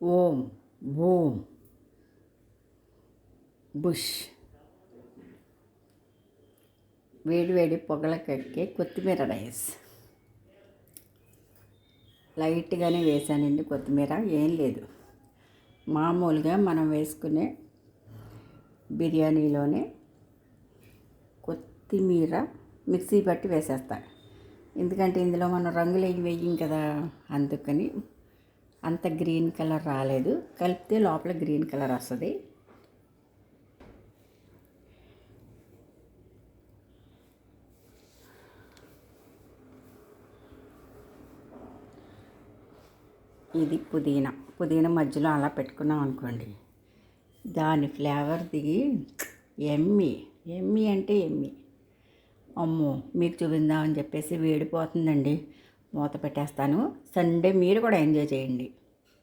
ఓం boom bush. వేడివేడి పొగల కక్కే కొత్తిమీర rice. లైట్గానే వేసానండి కొత్తిమీర ఏం లేదు. మామూలుగా మనం వేసుకునే బిర్యానీలోనే కొత్తిమీర మిక్సీ పట్టి వేసేస్తాను ఎందుకంటే ఇందులో మనం రంగులు ఏమి వేయం కదా అందుకని అంత గ్రీన్ కలర్ రాలేదు. కలిపితే లోపల గ్రీన్ కలర్ వస్తుంది. ఇది పుదీనా. పుదీనా మధ్యలో అలా పెట్టుకున్నాం అనుకోండి. దాని ఫ్లేవర్ దిగి ఎమ్మి. ఎమ్మి అంటే ఎమ్మి. అమ్మో మీకు చూపిందామని చెప్పేసి వేడిపోతుందండి. మూత పెట్టేస్తాను. సండే మీరు కూడా ఎంజాయ్ చేయండి.